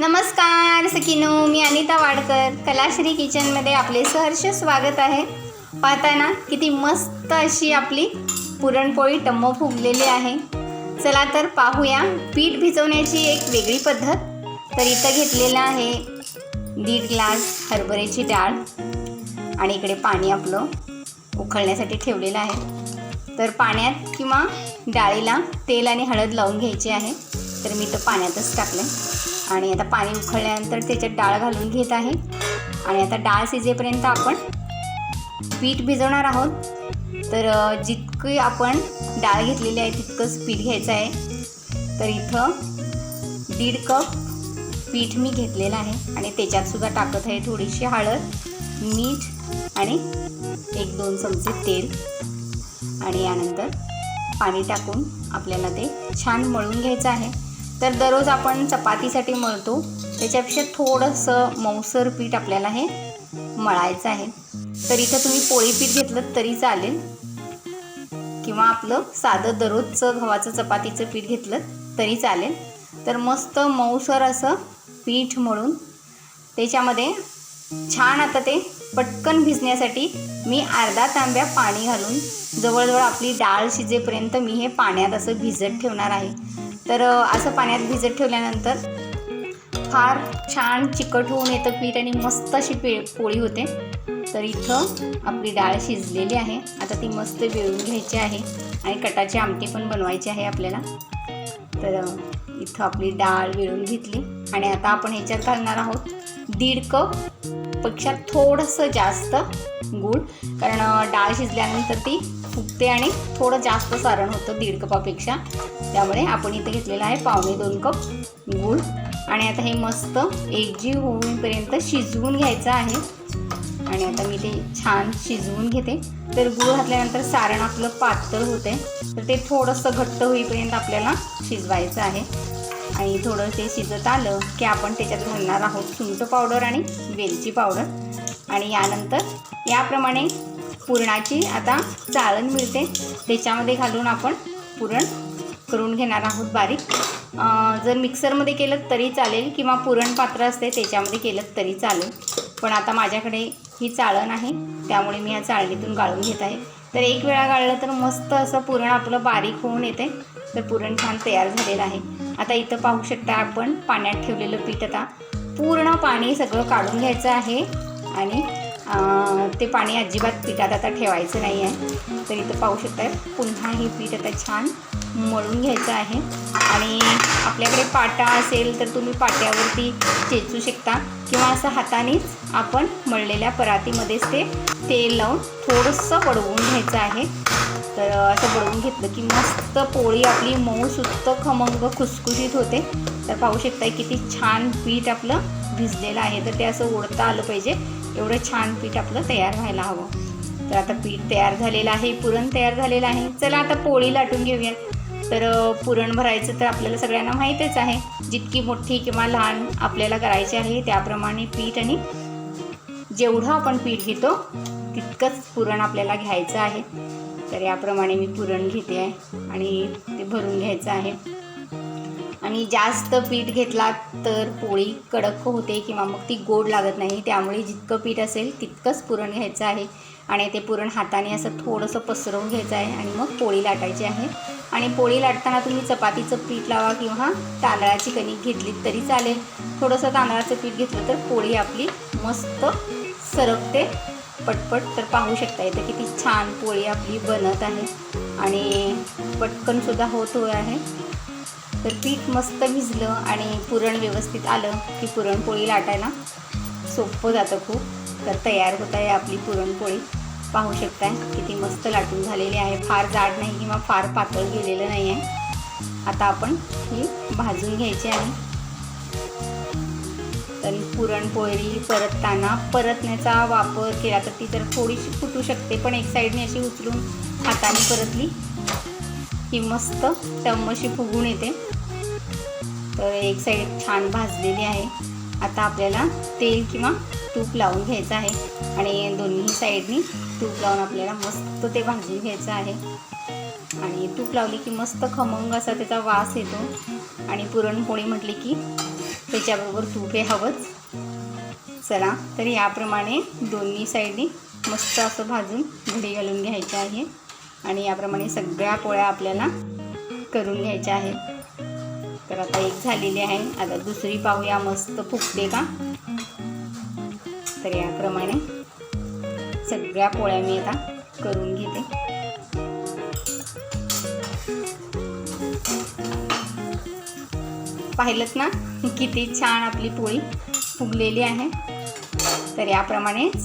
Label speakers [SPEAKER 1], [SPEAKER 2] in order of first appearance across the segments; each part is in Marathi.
[SPEAKER 1] नमस्कार सकिनो मी अनिता वाडकर कलाश्री किचनमध्ये आपले सहर्ष स्वागत आहे. पाहताना किती मस्त अशी आपली पुरणपोळी टम्म फुगलेली आहे. चला तर पाहूया पीठ भिजवण्याची एक वेगळी पद्धत. तर इथं घेतलेलं आहे दीड ग्लास हरभऱ्याची डाळ. आणि इकडे पाणी आपलं उकळण्यासाठी ठेवलेलं आहे. तर पाण्यात किंवा डाळीला तेल आणि हळद लावून घ्यायची आहे. तर मी तर पाण्यातच टाकलं आणि आता पाणी उकळल्यानंतर त्याच्यात डाळ घालून घेत आहे. आणि आता डाळ शिजेपर्यंत आपण पीठ भिजवणार आहोत. तर जितकी आपण डाळ घेतलेली आहे तितकंच पीठ घ्यायचं आहे. तर इथं दीड कप पीठ मी घेतलेलं आहे. आणि त्याच्यातसुद्धा टाकत आहे थोडीशी हळद मीठ आणि एक दोन चमचे तेल. आणि यानंतर पाणी टाकून आपल्याला ते छान मळून घ्यायचं आहे. तर दररोज आपण चपातीसाठी मळतो. त्याच्यापेक्षा थोडंसं मऊसर पीठ आपल्याला हे मळायचं आहे. तर इथं तुम्ही पोळी पीठ घेतलं तरी चालेल. किंवा आपलं साधं दररोजचं गव्हाचं चपातीचं पीठ घेतलं तरी चालेल. तर मस्त मऊसर असं पीठ मळून त्याच्यामध्ये छान आता ते पटकन भिजण्यासाठी मी अर्धा तांब्या पाणी घालून जवळजवळ आपली डाळ शिजेपर्यंत मी हे पाण्यात असं भिजत ठेवणार आहे. तर असं पाण्यात भिजत ठेवल्यानंतर फार छान चिकट होऊन येतं पीठ आणि मस्त अशी पे पोळी होते. तर इथं आपली डाळ शिजलेली आहे. आता ती मस्त वेळून घ्यायची आहे आणि कटाची आमटी पण बनवायची आहे आपल्याला. तर इथं आपली डाळ विळून घेतली आणि आता आपण ह्याच्यात घालणार आहोत दीड कपपेक्षा थोडंसं जास्त गूळ. कारण डाळ शिजल्यानंतर ती फुगते आणि थोडं जास्त सारण होतं दीड कपापेक्षा. त्यामुळे आपण इथे घेतलेलं आहे पावणे दोन कप गूळ. आणि आता हे मस्त एकजीव होईपर्यंत शिजवून घ्यायचं आहे. आणि आता मी ते छान शिजवून घेते. तर गूळ घातल्यानंतर सारण आपलं पातळ होते तर ते थोडंसं घट्ट होईपर्यंत आपल्याला शिजवायचं आहे. आणि थोडं ते शिजत आलं की आपण त्याच्यात घालणार आहोत सुंठ पावडर आणि वेलची पावडर. आणि यानंतर याप्रमाणे पुरणाची आता चाळण मिळते. त्याच्यामध्ये घालून आपण पुरण करून घेणार आहोत बारीक. जर मिक्सरमध्ये केलं तरी चालेल किंवा पुरण पात्र असते त्याच्यामध्ये केलं तरी चालेल. पण आता माझ्याकडे ही चाळण आहे त्यामुळे मी या चाळणीतून गाळून घेत आहे. तर एक वेळा गाळलं तर मस्त असं पुरण आपलं बारीक होऊन येते. तर पुरण छान तयार झालेलं आहे. आता इथं पाहू शकता आपण पाण्यात ठेवलेलं पीठ आता. पूर्ण पाणी सगळं काढून घ्यायचं आहे आणि ते पाणी अजिबात पिठात आता ठेवायचं नाही आहे. तर इथं पाहू शकता पुन्हा हे पीठ आता छान मळून घ्यायचं आहे. आणि आपल्याकडे पाटा असेल तर तुम्ही पाट्यावरती चेचू शकता. किंवा असं हातानेच आपण मळलेल्या परातीमध्येच ते तेल लावून थोडंसं बडवून घ्यायचं आहे. तर असं बडवून घेतलं की मस्त पोळी आपली मऊ सुस्त खमंग खुसखुशीत होते. तर पाहू शकता किती छान पीठ आपलं भिजलेलं आहे. तर ते असं ओढता आलं पाहिजे. एवढं छान पीठ आपलं तयार व्हायला हवं. तर आता पीठ तयार झालेलं आहे पुरण तयार झालेलं आहे. चला आता पोळी लाटून घेऊयात. तर पुरण भरायचं तर आपल्याला सगळ्यांना माहीतच आहे. जितकी मोठी किंवा लहान आपल्याला करायची आहे त्याप्रमाणे पीठ आणि जेवढं आपण पीठ घेतो तितकंच पुरण आपल्याला घ्यायचं आहे. तर याप्रमाणे मी पुरण घेते आहे आणि ते भरून घ्यायचं आहे. आणि जास्त पीठ घेतला तर पोळी कडक होते किंवा मग ती गोड लागत नाही. त्यामुळे जितकं पीठ असेल तितकंच पुरण घ्यायचं आहे. आणि ते पुरण हाताने असं थोडंसं पसरवून घ्यायचं आहे आणि मग पोळी लाटायची आहे. आणि पोळी लाटताना तुम्ही चपातीचं पीठ लावा किंवा तांदळाची कणिक घेतली तरी चालेल. थोडंसं तांदळाचं पीठ घेतलं तर पोळी आपली मस्त सरकते. पटपट तर पाहू शकता येतं किती छान पोळी आपली बनत आहे. आणि पटकनसुद्धा होत होय आहे. तर पीठ मस्त भिजलं आणि पुरण व्यवस्थित आलं की पुरणपोळी लाटायला सोपं जातं खूप. तर तयार होत आहे आपली पुरणपोळी. पाहू शकताय. किती मस्त लाटून झालेली आहे. फार जाड नाही किंवा फार पातळ गेलेलं नाही आहे. आता आपण ही भाजून घ्यायची आहे. तर पुरणपोळी परतताना परतण्याचा वापर केला तर ती तर थोडीशी फुटू शकते पण एक साईडने अशी उचलून हाताने परतली की मस्त टम्मशी फुगून येते. तर एक साईड छान भाजलेली आहे. आता आपल्याला तेल किंवा तूप लावून घ्यायचं आहे. आणि दोन्ही साईडनी तूप लावून आपल्याला मस्त ते भाजून घ्यायचं आहे. आणि तूप लावली की मस्त खमंग असा त्याचा वास येतो. आणि पुरणपोळी म्हटली की त्याच्याबरोबर तूप हे हवंच. चला तर याप्रमाणे दोन्ही साईडनी मस्त असं भाजून घडी घालून घ्यायचं आहे. आणि याप्रमाणे सगळ्या पोळ्या आपल्याला करून घ्यायच्या आहेत. तर आता एक झालेली आहे. आता दुसरी पाहूया. मस्त फुगते का? तर याप्रमाणे सगळ्या पोळ्या मी आता करून घेते. पाहिलंच ना किती छान आपली पोळी फुगलेली आहे. तर याप्रमाणेच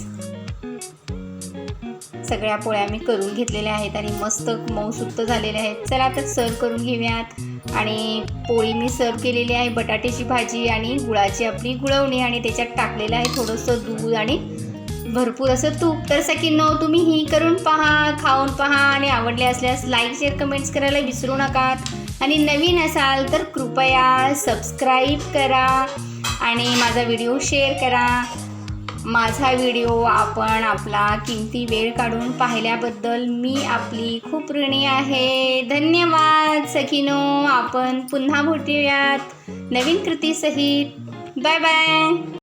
[SPEAKER 1] सगळ्या पोळ्या मी करून घेतलेल्या आहेत आणि मस्त मऊसुक्त झालेल्या आहेत. चला तर सर्व करून घेऊयात. आणि पोळी मी सर्व केलेली आहे बटाट्याची भाजी आणि गुळाची आपली गुळवणी आणि त्याच्यात टाकलेलं आहे थोडंसं दूध आणि भरपूर असं तूप. तर सकीनो तुम्ही ही करून पहा खाऊन पहा आणि आवडले असल्यास लाईक शेअर कमेंट्स करायला विसरू नका आणि नवीन असाल तर कृपया सबस्क्राईब करा आणि माझा व्हिडिओ शेअर करा. माझा व्हिडिओ आपण आपला किमती वेळ काढून पाहिल्याबद्दल मी आपली खूप ऋणी आहे. धन्यवाद सखीनो. आपण पुन्हा भेटूयात नवीन कृतीसहित बाय बाय